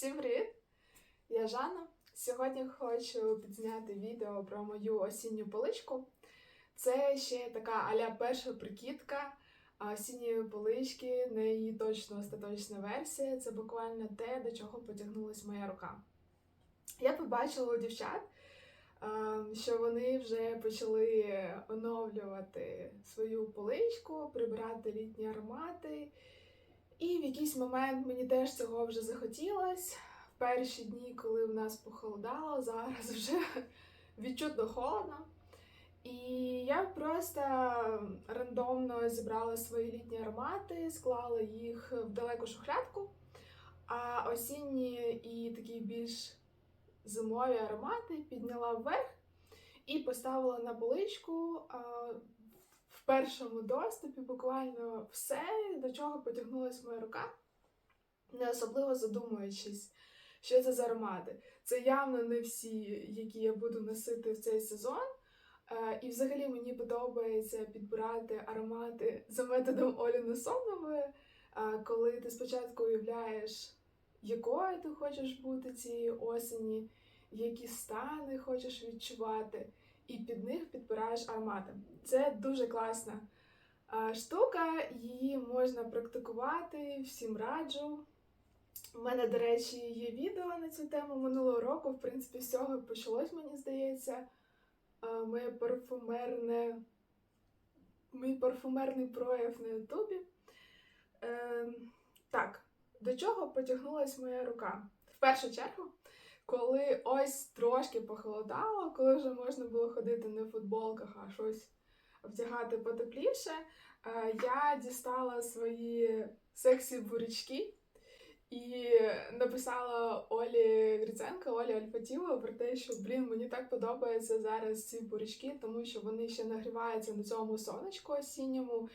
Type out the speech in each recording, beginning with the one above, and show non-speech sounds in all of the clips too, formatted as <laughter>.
Всім привіт! Я Жанна. Сьогодні хочу підзняти відео про мою осінню поличку. Це ще така аля перша прикидка осінньої полички, не її точно остаточна версія. Це буквально те, до чого потягнулася моя рука. Я побачила у дівчат, що вони вже почали оновлювати свою поличку, прибирати літні аромати. І в якийсь момент мені теж цього вже захотілось. В перші дні, коли в нас похолодало, зараз вже <laughs> відчутно холодно. І я просто рандомно зібрала свої літні аромати, склала їх в далеку шухлядку, а осінні і такі більш зимові аромати підняла вверх і поставила на поличку в першому доступі буквально все, до чого потягнулася моя рука, не особливо задумуючись, що це за аромати. Це явно не всі, які я буду носити в цей сезон. Е, І взагалі мені подобається підбирати аромати за методом Олі Насонової, е, коли ти спочатку уявляєш, якою ти хочеш бути цієї осені, які стани хочеш відчувати, і під них підбираєш аромати. Це дуже класна е, штука, її можна практикувати, всім раджу. У мене, до речі, є відео на цю тему минулого року. В принципі, з цього почалось, мені здається, е, моє парфумерне, мій парфумерний прояв на Ютубі. Е, так, до чого потягнулась моя рука? В першу чергу, коли ось трошки похолодало, коли вже можна було ходити не в футболках, а щось вдягати потепліше, е, я дістала свої сексі бурячки і написала Олі Гриценко, Олі Альфатіло про те, що блін, мені так подобаються зараз ці бурячки, тому що вони ще нагріваються на цьому сонечку осінньому.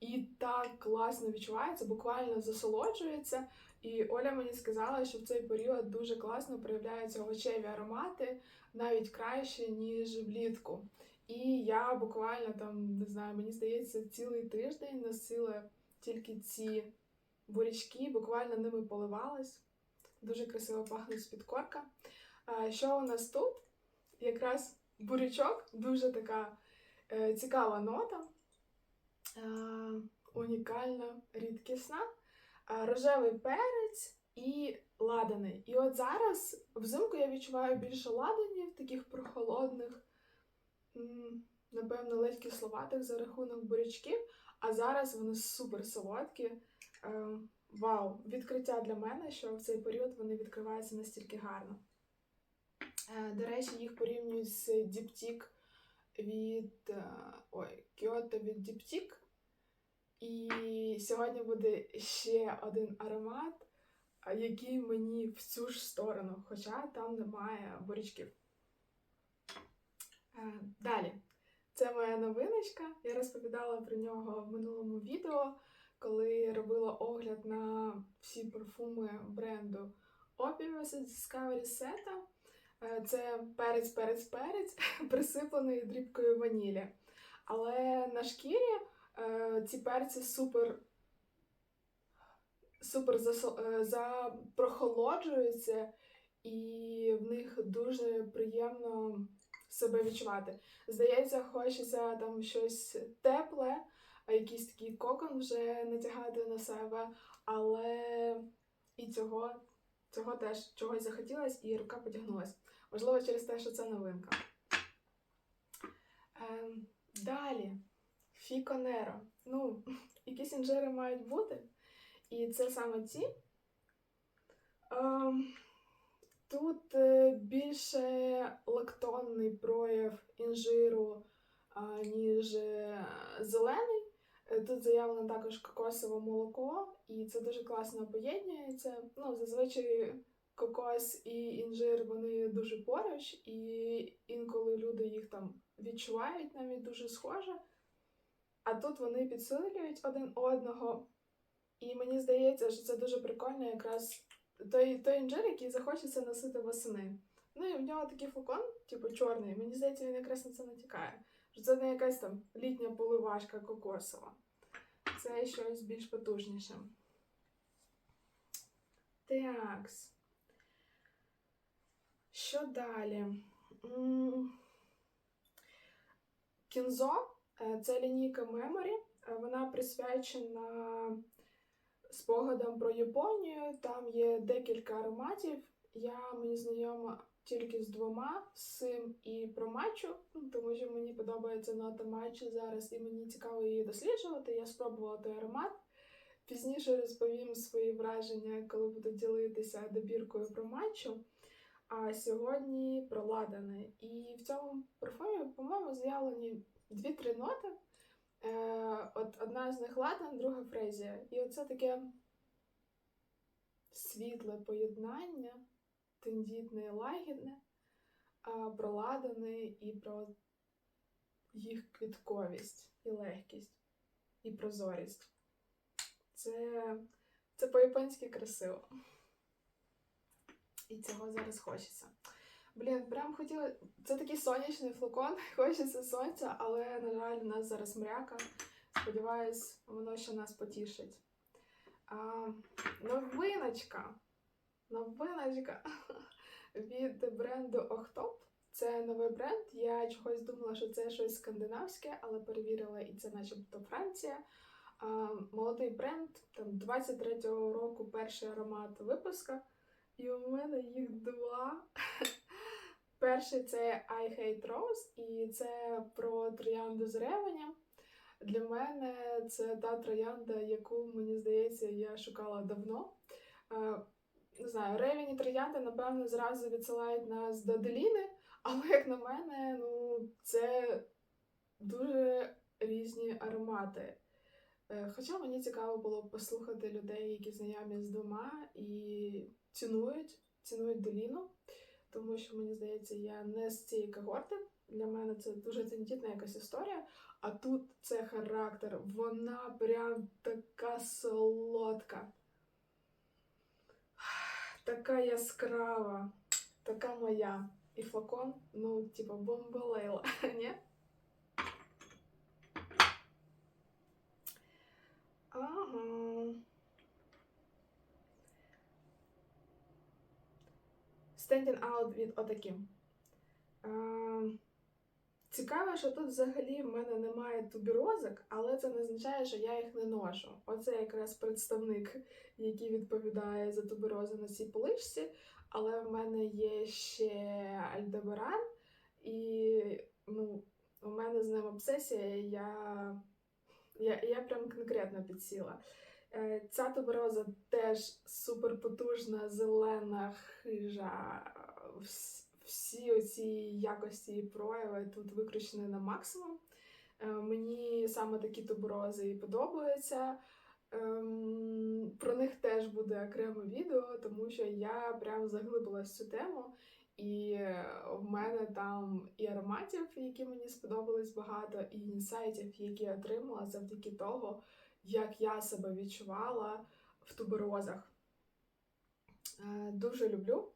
І так класно відчувається, буквально засолоджується. І Оля мені сказала, що в цей період дуже класно проявляються овочеві аромати, навіть краще, ніж влітку. І я буквально там, не знаю, мені здається, цілий тиждень носила тільки ці бурячки, буквально ними поливалась. Дуже красиво пахне з-під корка. Що у нас тут? Якраз бурячок, дуже така е, цікава нота, унікальна, рідкісна, рожевий перець і ладаний. І от зараз взимку я відчуваю більше ладанів, таких прохолодних, напевно, ледь кисловатих за рахунок бурячків, а зараз вони супер солодкі. Е, Вау, відкриття для мене, що в цей період вони відкриваються настільки гарно. Е, До речі, їх порівнюють з Діптік від е, ой, Кіото від Діптік. І сьогодні буде ще один аромат, який мені в цю ж сторону, хоча там немає борічків. Е, Далі, це моя новиночка. Я розповідала про нього в минулому відео, коли робила огляд на всі парфуми бренду з Discovery Set. Е, Це перець, перець, перець, <laughs> присипаний дрібкою ванілі. Але на шкірі ці перці супер, супер е, запрохолоджуються, і в них дуже приємно себе відчувати. Здається, хочеться там щось тепле, а якийсь такий кокон вже натягати на себе, але і цього, цього теж чогось захотілось, і рука потягнулась. Можливо, через те, що це новинка. Ем, далі. Фіконеро. Ну, <laughs> якісь інжири мають бути. І це саме ці. Ем, тут е, більше лактонний прояв інжиру, ніж е, зелений. Е, Тут заявлено також кокосове молоко, і це дуже класно поєднується. Ну, зазвичай кокос і інжир вони дуже поруч, і інколи люди їх там відчувають навіть дуже схоже. А тут вони підсилюють один одного. І мені здається, що це дуже прикольно якраз той, той інжир, який захочеться носити восени. Ну і в нього такий флакон, типу чорний. Мені здається, він якраз на це натякає. Що це не якась там літня поливашка кокосова. Це щось більш потужніше. Такс. Що далі? Кінзо це лінійка Memory. Е, Вона присвячена спогадам про Японію. Там є декілька ароматів. Я мені знайома тільки з двома з цим і про матчу, ну, тому що мені подобається нота матчу зараз, і мені цікаво її досліджувати. Я спробувала той аромат. Пізніше розповім свої враження, коли буду ділитися добіркою про матчу. А сьогодні про ладани. І в цьому парфумі, по-моєму, заявлені дві-три ноти. Е, от одна з них ладан, друга фрезія. І оце таке світле поєднання, тендітне і лагідне, а, про ладани і про їх квітковість і легкість, і прозорість. Це, це по-японськи красиво. І цього зараз хочеться. Блін, прям хотіла. Це такий сонячний флакон, <laughs> хочеться сонця, але, на жаль, у нас зараз мряка. Сподіваюсь, воно ще нас потішить. А, новиночка. Новиночка <laughs> від бренду Охтоп. Це новий бренд. Я чогось думала, що це щось скандинавське, але перевірила, і це начебто Франція. А, молодий бренд, там 23-го року перший аромат випуска. І у мене їх два. <laughs> Перший це I Hate Rose, і це про троянду з ревенем. Для мене це та троянда, яку, мені здається, я шукала давно. Е, Не знаю, ревень і троянда, напевно, зразу відсилають нас до Деліни, але, як на мене, ну, це дуже різні аромати. Е, Хоча мені цікаво було послухати людей, які знайомі з двома і цінують, цінують Деліну, тому що мені здається, я не з цієї когорти. Для мене це дуже тендітна якась історія. А тут це характер, вона прям така солодка, така яскрава, така моя. І флакон, ну, типа, бомбалейла, <laughs> ні? Ага. Standing out від отаким. Цікаво, що тут взагалі в мене немає тубірозок, але це не означає, що я їх не ношу. Оце якраз представник, який відповідає за туберози на цій поличці. Але в мене є ще Альдебаран, і ну, у мене з ним обсесія, я, я, я прям конкретно підсіла. Е, Ця тубероза теж суперпотужна, зелена, хижа. Всі оці якості і прояви тут викручені на максимум. Е, Мені саме такі туберози і подобаються. Ем, Про них теж буде окреме відео, тому що я прям заглибилась в цю тему. І в мене там і ароматів, які мені сподобались багато, і інсайтів, які я отримала завдяки того, як я себе відчувала в туберозах. Е, Дуже люблю.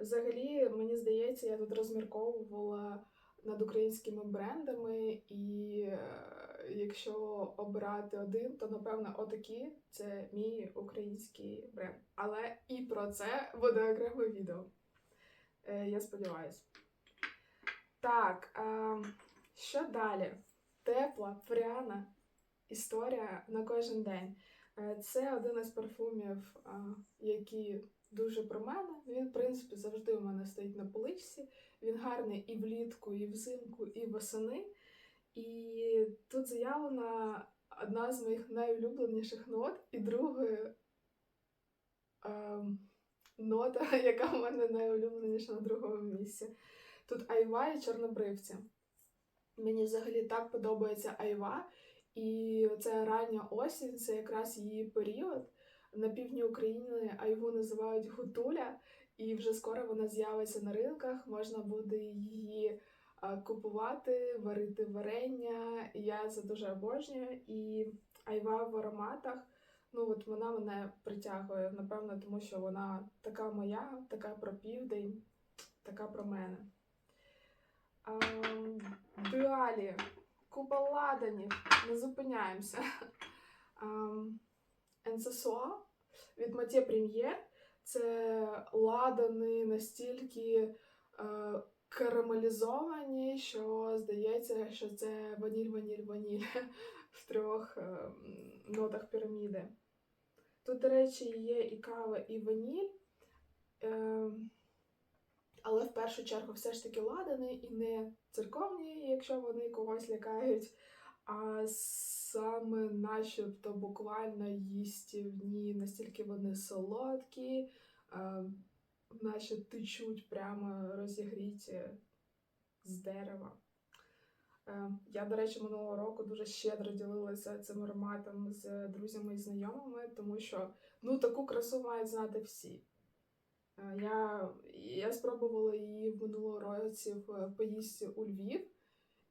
Взагалі, мені здається, я тут розмірковувала над українськими брендами, і е, якщо обирати один, то напевно отакі це мій український бренд. Але і про це буде окреме відео. Е, Я сподіваюся. Так, е, що далі? Тепла, пряна історія на кожен день. Е, Це один із парфумів, а, які дуже про мене. Він, в принципі, завжди у мене стоїть на поличці. Він гарний і влітку, і взимку, і восени. І тут заявлена одна з моїх найулюбленіших нот, і друга ем, нота, <laughs> яка в мене найулюбленіша на другому місці. Тут айва і чорнобривці. Мені взагалі так подобається айва. І це рання осінь, це якраз її період. На півдні України айву називають гутуля, і вже скоро вона з'явиться на ринках. Можна буде її купувати, варити варення. Я це дуже обожнюю. І айва в ароматах. Ну от вона мене притягує, напевно, тому що вона така моя, така про південь, така про мене. А, далі. Купа ладанів, не зупиняємося. <laughs> Ем, Енсесуа від Матє Прем'єр. Це ладани настільки е, карамелізовані, що здається, що це ваніль, ваніль, ваніль <laughs> в трьох е, нотах піраміди. Тут, до речі, є і кава, і ваніль. Е, але в першу чергу все ж таки ладани і не церковні, якщо вони когось лякають, а саме начебто буквально їстівні, настільки вони солодкі, е, наче течуть прямо розігріті з дерева. Е, Я, до речі, минулого року дуже щедро ділилася цим ароматом з друзями і знайомими, тому що ну таку красу мають знати всі. Е, Я, я спробувала її в минулому році в поїздці у Львів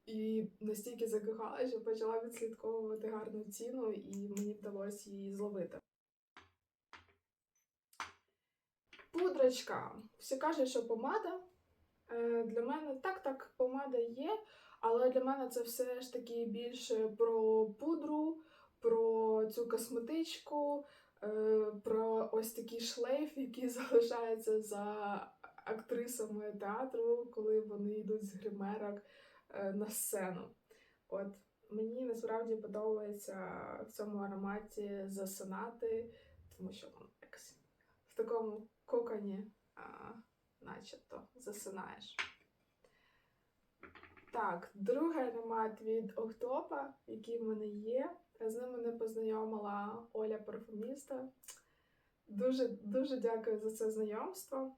і настільки закохала, що почала відслідковувати гарну ціну, і мені вдалося її зловити. Пудрочка. Всі кажуть, що помада. Е, Для мене так, так, помада є, але для мене це все ж таки більше про пудру, про цю косметичку, е, про ось такий шлейф, який <laughs> залишається за актрисами театру, коли вони йдуть з гримерок е, на сцену. От мені насправді подобається в цьому ароматі засинати, тому що воно якось в такому коконі, а, начебто, засинаєш. Так, другий аромат від Охтопа, який в мене є. З ним мене познайомила Оля парфуміста. Дуже дуже дякую за це знайомство.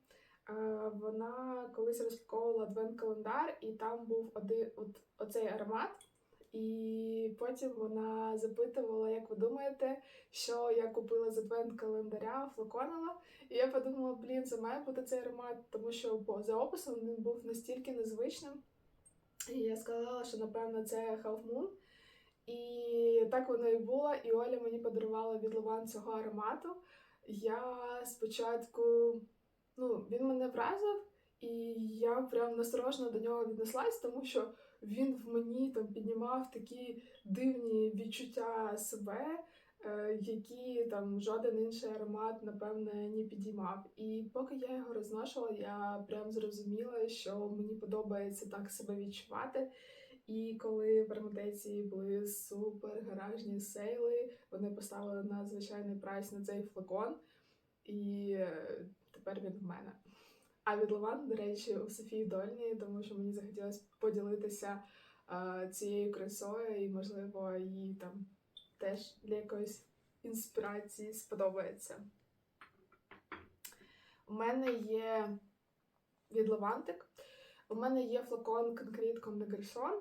Е, Вона колись розпаковувала адвент-календар, і там був один от, оцей аромат. І потім вона запитувала, як ви думаєте, що я купила з адвент-календаря, флаконила. І я подумала, блін, це має бути цей аромат, тому що по за описом він був настільки незвичним. І я сказала, що напевно це Half Moon. І так воно і було. І Оля мені подарувала від Лован цього аромату. Я спочатку, ну, він мене вразив, і я прям насторожно до нього віднеслась, тому що він в мені там піднімав такі дивні відчуття себе, які там жоден інший аромат, напевне, не підіймав. І поки я його розношувала, я прям зрозуміла, що мені подобається так себе відчувати. І коли в Арматеці були супер гаражні сейли, вони поставили на звичайний прайс на цей флакон, і е, тепер він в мене. А від Лаван, до речі, у Софії Дольній, тому що мені захотілося поділитися е, цією красою, і, можливо, їй там теж для якоїсь інспірації сподобається. У мене є від Лавантик. У мене є флакон Comme de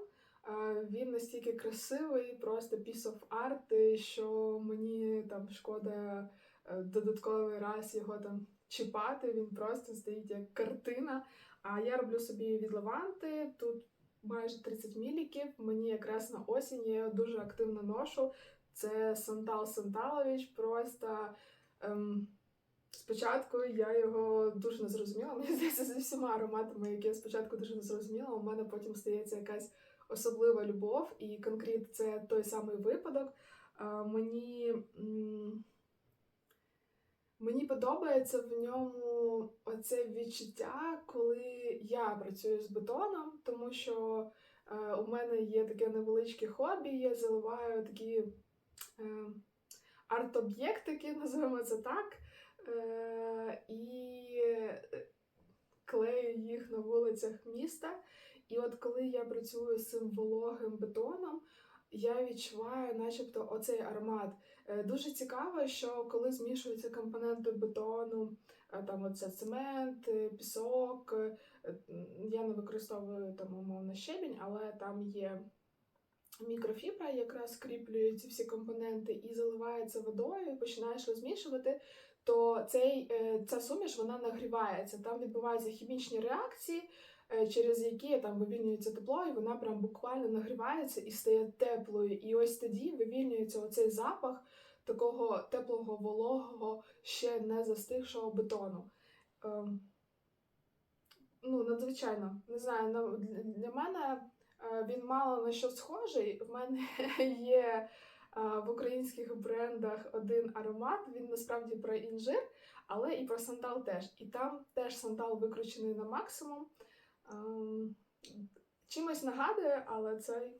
Е, Він настільки красивий, просто piece of art, що мені там шкода е, додатковий раз його там чіпати. Він просто стоїть як картина. А я роблю собі від лаванти. Тут майже 30 міліків. Мені якраз на осінь я його дуже активно ношу. Це Сантал Санталович. Просто ем, спочатку я його дуже не зрозуміла. Мені здається, зі всіма ароматами, які я спочатку дуже не зрозуміла, у мене потім стається якась особлива любов, і конкрет це той самий випадок. А, Мені, м, мені подобається в ньому оце відчуття, коли я працюю з бетоном, тому що е, у мене є таке невеличке хобі, я заливаю такі е, арт-об'єктики, називаємо це так. Е, і клею їх на вулицях міста. І от коли я працюю з цим вологим бетоном, я відчуваю, начебто, оцей аромат. Е, Дуже цікаво, що коли змішуються компоненти бетону, е, там оце цемент, е, пісок, е, я не використовую там умовно щебінь, але там є мікрофібра, яка скріплює ці всі компоненти і заливається водою, і починаєш розмішувати, то цей, е, ця суміш вона нагрівається. Там відбуваються хімічні реакції, е, через які там вивільнюється тепло, і вона прям буквально нагрівається і стає теплою. І ось тоді вивільнюється оцей запах такого теплого, вологого, ще не застигшого бетону. Ем, ну, надзвичайно, не знаю, для- мене він мало на що схожий. В мене <laughs> є е, в українських брендах один аромат, він насправді про інжир, Але і про сандал теж. І там теж сандал викручений на максимум. Ем, чимось нагадує, але це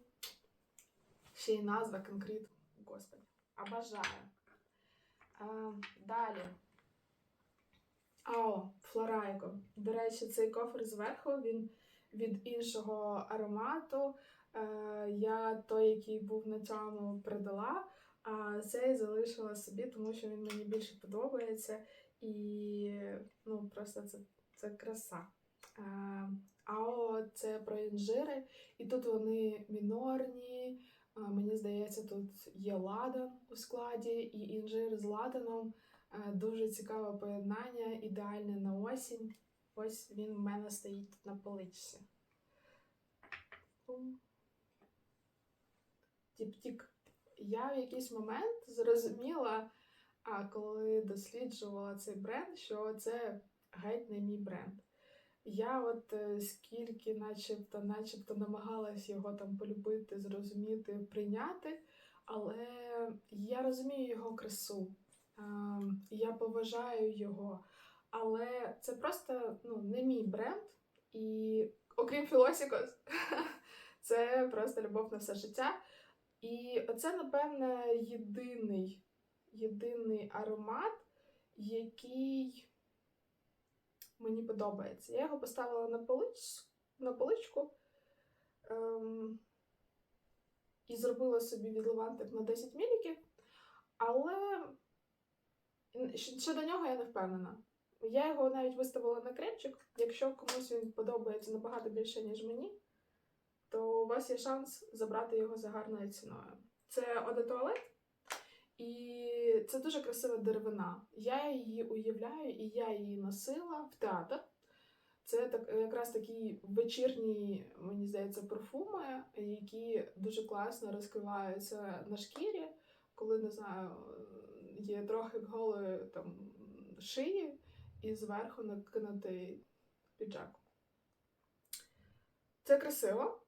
ще й назва конкрет. Господи, обожаю. Ем, далі. Ао, Флорайко. До речі, цей кофр зверху він від іншого аромату. Е, я той, який був на цьому продала, а цей залишила собі, тому що він мені більше подобається. І ну, просто це, це краса. Е, Ао це про інжири, і тут вони мінорні. Е, Мені здається, тут є ладан у складі, і інжир з ладаном. Дуже цікаве поєднання, ідеальне на осінь. Ось він в мене стоїть тут на поличці. Тіп-тік. Я в якийсь момент зрозуміла, а коли досліджувала цей бренд, що це геть не мій бренд. Я от е, скільки, начебто, начебто намагалась його там полюбити, зрозуміти, прийняти, але я розумію його красу, ем, я поважаю його, але це просто ну, не мій бренд. І окрім Філосікос, <laughs> це просто любов на все життя. І оце, напевне, єдиний, єдиний аромат, який мені подобається. Я його поставила на, полич, на поличку ем, і зробила собі відливантик на 10 міліків, але щодо нього я не впевнена. Я його навіть виставила на кремчик. Якщо комусь він подобається набагато більше, ніж мені, то у вас є шанс забрати його за гарною ціною. Це Оде Туалет, і це дуже красива деревина. Я її уявляю, і я її носила в театр. Це так, якраз такі вечірні, мені здається, парфуми, які дуже класно розкриваються на шкірі, коли не знаю, є трохи голої там шиї і зверху накинутий піджак. Це красиво,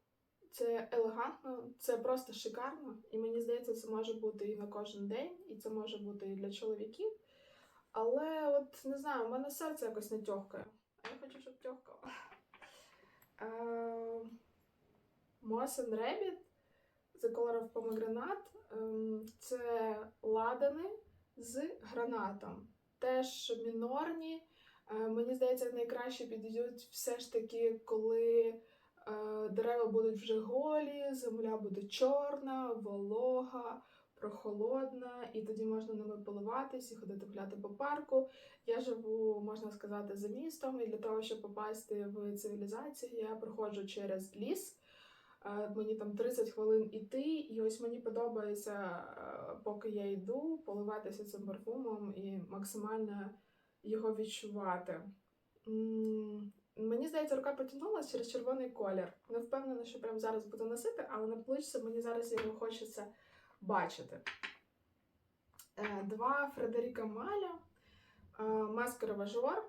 це елегантно, це просто шикарно. І мені здається, це може бути і на кожен день, і це може бути і для чоловіків. Але от не знаю, у мене серце якось не тьохкає. А я хочу, щоб тьохкало. Е, Moss and Rabbit The Color of Pomegranate. Ем, Це ладани з гранатом. Теж мінорні. Е, Мені здається, найкраще підійдуть все ж таки, коли е, дерева будуть вже голі, земля буде чорна, волога, прохолодна, і тоді можна ними поливатись і ходити гуляти по парку. Я живу, можна сказати, за містом, і для того, щоб попасти в цивілізацію, я проходжу через ліс. Е, Мені там 30 хвилин іти, і ось мені подобається, е, поки я йду, поливатися цим парфумом і максимально його відчувати. Мені здається, рука потягнулася через червоний колір. Не впевнена, що прямо зараз буду носити, але на плечці мені зараз його хочеться бачити. Е, Два Фредеріка Маля, Маскара Важор.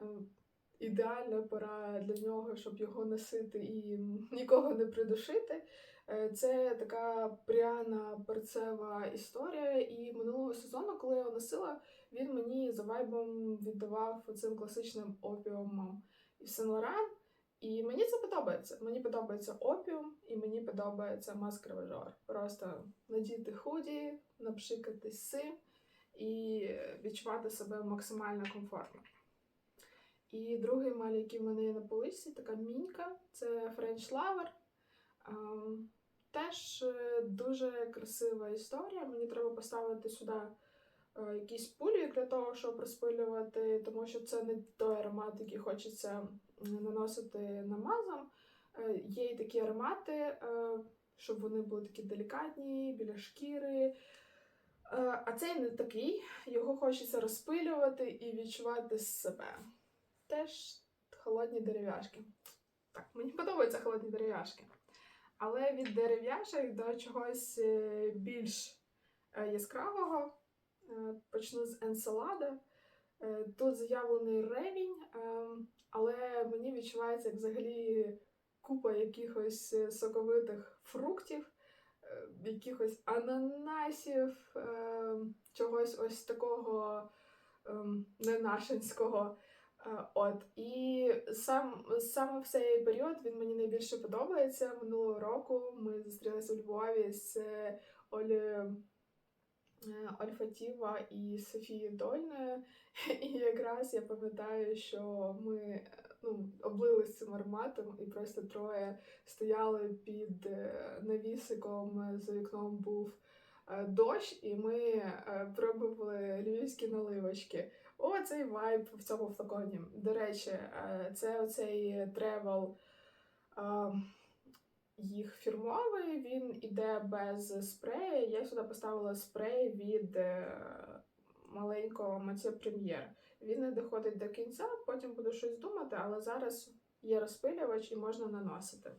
Е, Ідеальна пора для нього, щоб його носити і нікого не придушити. Е, Це така пряна перцева історія. І минулого сезону, коли я його носила, він мені за вайбом віддавав цим класичним опіумом і Сен Лоран. І мені це подобається. Мені подобається опіум, і мені подобається маскара Важор. Просто надіти худі, напшикати сим і відчувати себе максимально комфортно. І другий маль, який в мене є на поличці, така мінька, це French Lover. Ем, Теж е, дуже красива історія. Мені треба поставити сюди е, якийсь пулі для того, щоб розпилювати, тому що це не той аромат, який хочеться наносити намазом. Е, Є і такі аромати, щоб вони були такі делікатні, біля шкіри. А цей не такий, його хочеться розпилювати і відчувати себе. Теж холодні дерев'яшки. Так, мені подобаються холодні дерев'яшки. Але від дерев'яшок до чогось е, більш е, яскравого е, почну з енселада. Тут заявлений ревінь, але мені відчувається як взагалі купа якихось соковитих фруктів, якихось ананасів, чогось ось такого ем, не нашинського. Е, От і сам саме в цей період він мені найбільше подобається. Минулого року ми зустрілися у Львові з е, Олею е, Ольфатіва і Софією Дольною. <laughs> І якраз я пам'ятаю, що ми е, ну, облились цим ароматом, і просто троє стояли під е, навісиком, за вікном був е, дощ, і ми е, пробували львівські наливочки. О, цей вайб в цьому флаконі. До речі, е, це оцей тревел їх фірмовий, він іде без спрею. Я сюди поставила спрей від е, маленького Матє Прем'єр. Він не доходить до кінця, потім буду щось думати, але зараз є розпилювач і можна наносити.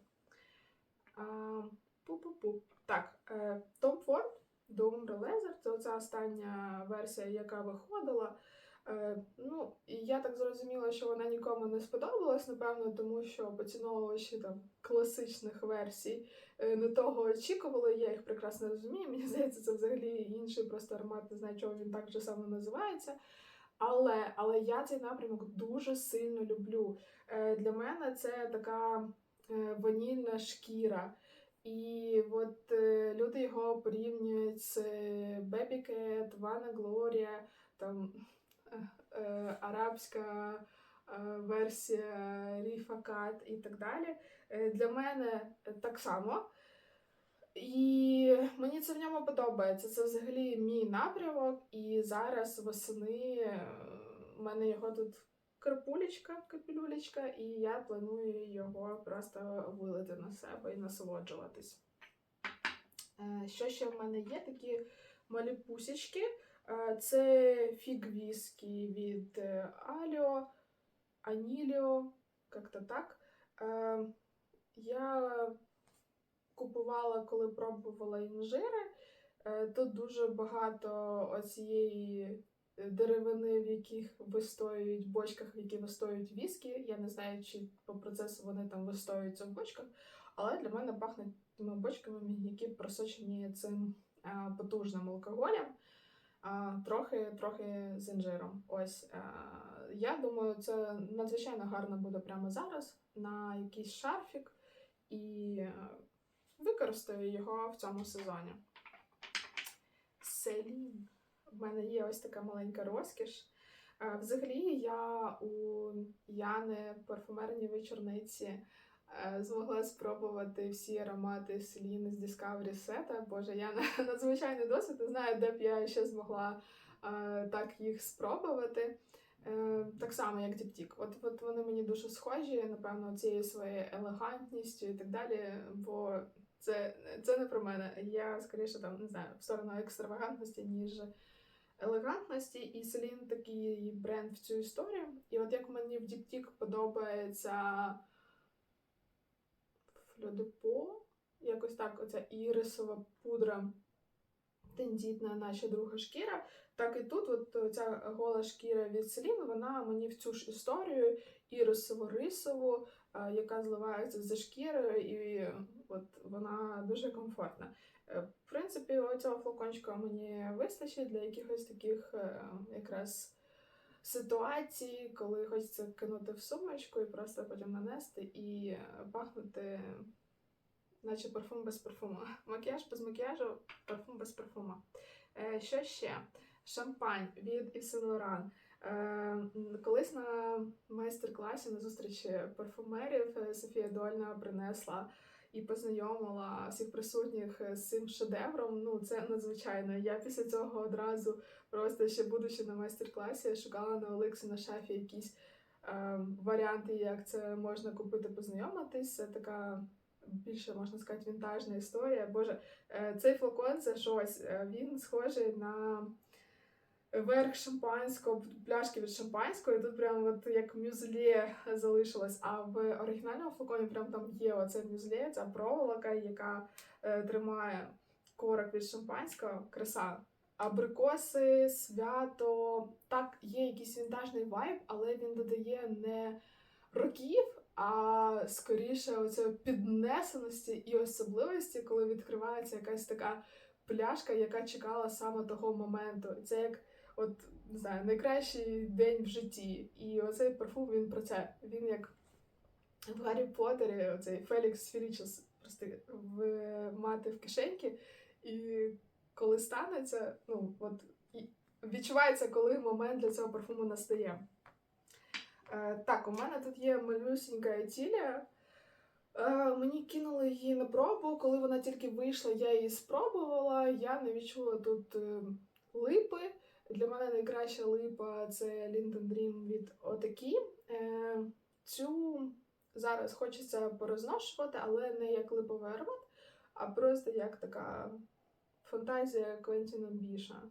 Пу-пу-пу. Так, е, Tom Ford Doom Laser це оця остання версія, яка виходила. Е, ну, я так зрозуміла, що вона нікому не сподобалась, напевно, тому що поціновувачі там класичних версій е, не того очікували. Я їх прекрасно розумію. Мені <laughs> здається, це взагалі інший просто аромат, не знаю, чого він так же саме називається. Але, але я цей напрямок дуже сильно люблю. Е, для мене це така ванільна шкіра. І от люди його порівнюють з Cat, Вана Глорія, там арабська е, версія Ріфа Кат і так далі. Е, для мене так само. І мені це в ньому подобається. Це взагалі мій напрямок. І зараз восени е, в мене його тут крапулечка, капелюлечка, і я планую його просто вилити на себе і насолоджуватись. Е, Що ще в мене є? Такі малі пусічки. Е, Це фіг віскі від е, Аліо, Аніліо, як-то так. Е, Я купувала, коли пробувала інжири. Тут дуже багато оцієї деревини, в яких вистоюють, бочках, в які вистоюють віскі. Я не знаю, чи по процесу вони там вистоюються в бочках, але для мене пахне тими бочками, які просочені цим потужним алкоголем. Трохи, трохи з інжиром. Ось е, я думаю, це надзвичайно гарно буде прямо зараз на якийсь шарфік і е, використаю його в цьому сезоні. Селін. В мене є ось така маленька розкіш. Е, Взагалі, я у Яни парфумерній вечорниці змогла спробувати всі аромати Селін з Discovery Set. Боже, я на <laughs> надзвичайний досвід, не знаю, де б я ще змогла е, так їх спробувати. Е, Так само, як Діптік. От, от вони мені дуже схожі, напевно, цією своєю елегантністю і так далі. Бо це, це не про мене. Я скоріше там не знаю в сторону екстравагантності, ніж елегантності. І Селін такий бренд в цю історію. І от як мені в Діптік подобається Фльодепо, якось так, оця ірисова пудра. Тендітна, наче друга шкіра, так і тут, от ця гола шкіра від Селін, вона мені в цю ж історію ірисово-рисову, яка зливається за шкірою, і от вона дуже комфортна. Е, В принципі, цього флакончика мені вистачить для якихось таких е, якраз ситуацій, коли хочеться кинути в сумочку і просто потім нанести і пахнути, наче парфум без парфуму. <laughs> Макіяж без макіяжу, парфум без парфуму. Е, Що ще? Шампань від Yves. Е, Колись на майстер-класі на зустрічі парфумерів е, Софія Дольна принесла і познайомила всіх присутніх е, з цим шедевром. Ну, це надзвичайно. Я після цього одразу, просто ще будучи на майстер-класі, шукала на Оликсі на шафі якісь е, варіанти, як це можна купити, познайомитись. Це така більше можна сказати вінтажна історія. Боже, е, цей флакон це щось. Е, Він схожий на верх шампанського, пляшки від шампанського, і тут прям от як мюзле залишилось. А в оригінальному флаконі прям там є оце мюзле, ця проволока, яка е, тримає корок від шампанського, краса. Абрикоси, свято. Так, є якийсь вінтажний вайб, але він додає не років, а скоріше оце піднесеності і особливості, коли відкривається якась така пляшка, яка чекала саме того моменту. Це як от не знаю, найкращий день в житті. І оцей парфум він про це. Він як в Гаррі Поттері, оцей Фелікс Фелічус просто в мати в кишеньки. І коли станеться, ну от відчувається, коли момент для цього парфуму настає. Е, так, у мене тут є малюсінька етілія. Е, мені кинули її на пробу. Коли вона тільки вийшла, я її спробувала. Я не відчула тут е, липи. Для мене найкраща липа це Linden Dream від Отакі. Е, цю зараз хочеться порозношувати, але не як липовий аромат, а просто як така фантазія Квентіна Біша.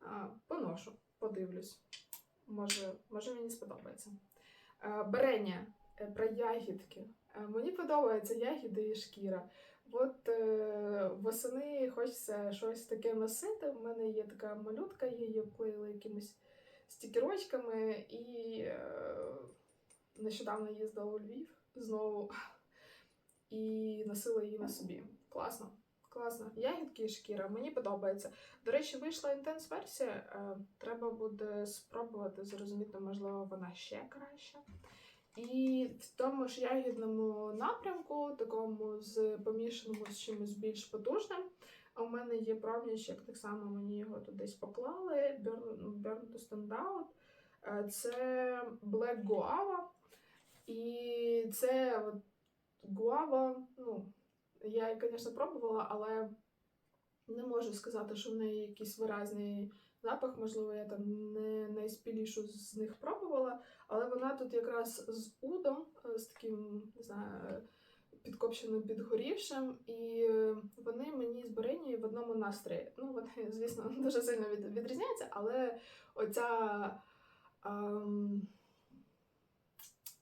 А, Поношу, подивлюсь. Може, може мені сподобається. Е, Берення е, про ягідки. Е, Мені подобаються ягіди і шкіра. От е, восени хочеться щось таке носити. У мене є така малютка, її обклеїла якимись стікерочками і е, нещодавно їздила у Львів знову і носила її на собі. Класно. Класно. Ягідки і шкіра, мені подобається. До речі, вийшла інтенс версія. е, Треба буде спробувати зрозуміти, можливо, вона ще краща. І в тому ж ягідному напрямку, такому з помішаному з чимось більш потужним. У мене є правнічок, так само мені його тут десь поклали. Burn, Burn to Stand Out. Е, Це Black Guava. І це от гуава, ну, я звісно, пробувала, але не можу сказати, що в неї якийсь виразний запах. Можливо, я там не найспілішу з них пробувала, але вона тут якраз з удом, е, з таким, не знаю, підкопченим підгорівшим, і е, вони мені з Беренією в одному настрої. Ну, вони, звісно, <laughs> дуже сильно від, відрізняються, але оця. Ем,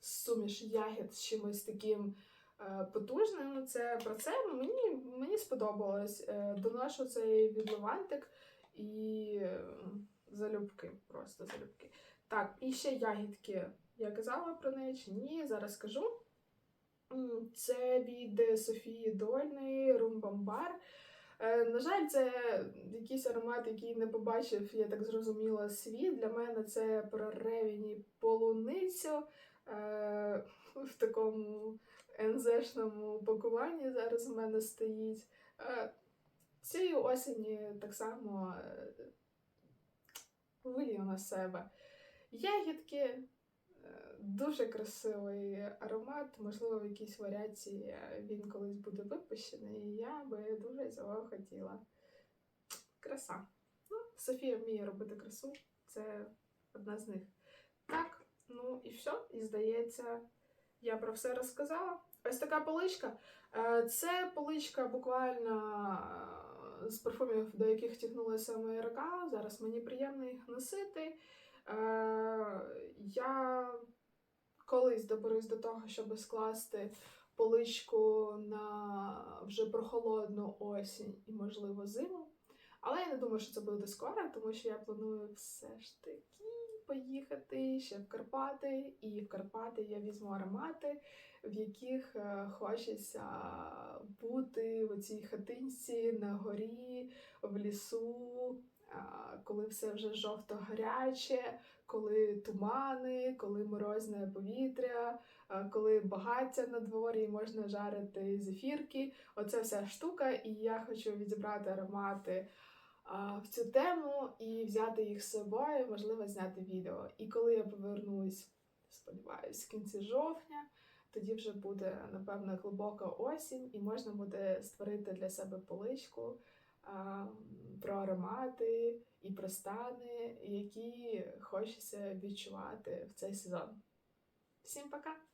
суміш ягід з чимось таким е, потужним. Це про це мені, мені сподобалось. Доношу цей відливантик і залюбки, просто залюбки. Так, і ще ягідки. Я казала про неї чи ні, зараз скажу. Це від Софії Дольної Румбамбар. Е, На жаль, це якийсь аромат, який не побачив, я так зрозуміла, світ. Для мене це про ревіні полуницю е, в такому НЗшному пакуванні зараз у мене стоїть. Е, Цієї осені так само е, вилію на себе. Ягідки, е, дуже красивий аромат, можливо, в якійсь варіації він колись буде випущений, і я би дуже цього хотіла. Краса. Ну, Софія вміє робити красу, це одна з них. Так, ну і все. І здається, я про все розказала. Ось така поличка. Е, Це поличка буквально з парфумів, до яких тягнулася моя рука. Зараз мені приємно їх носити. Е, Я колись доберусь до того, щоб скласти поличку на вже прохолодну осінь і, можливо, зиму. Але я не думаю, що це буде скоро, тому що я планую все ж таки поїхати ще в Карпати, і в Карпати я візьму аромати, в яких е, хочеться бути в цій хатинці на горі, в лісу, коли все вже жовто-гаряче, коли тумани, коли морозне повітря, коли багаття на дворі можна жарити зефірки. Оце вся штука, і я хочу відібрати аромати в цю тему і взяти їх з собою, можливо, зняти відео. І коли я повернусь, сподіваюсь, в кінці жовтня, тоді вже буде, напевно, глибока осінь, і можна буде створити для себе поличку а, про аромати і про стани, які хочеться відчувати в цей сезон. Всім пока!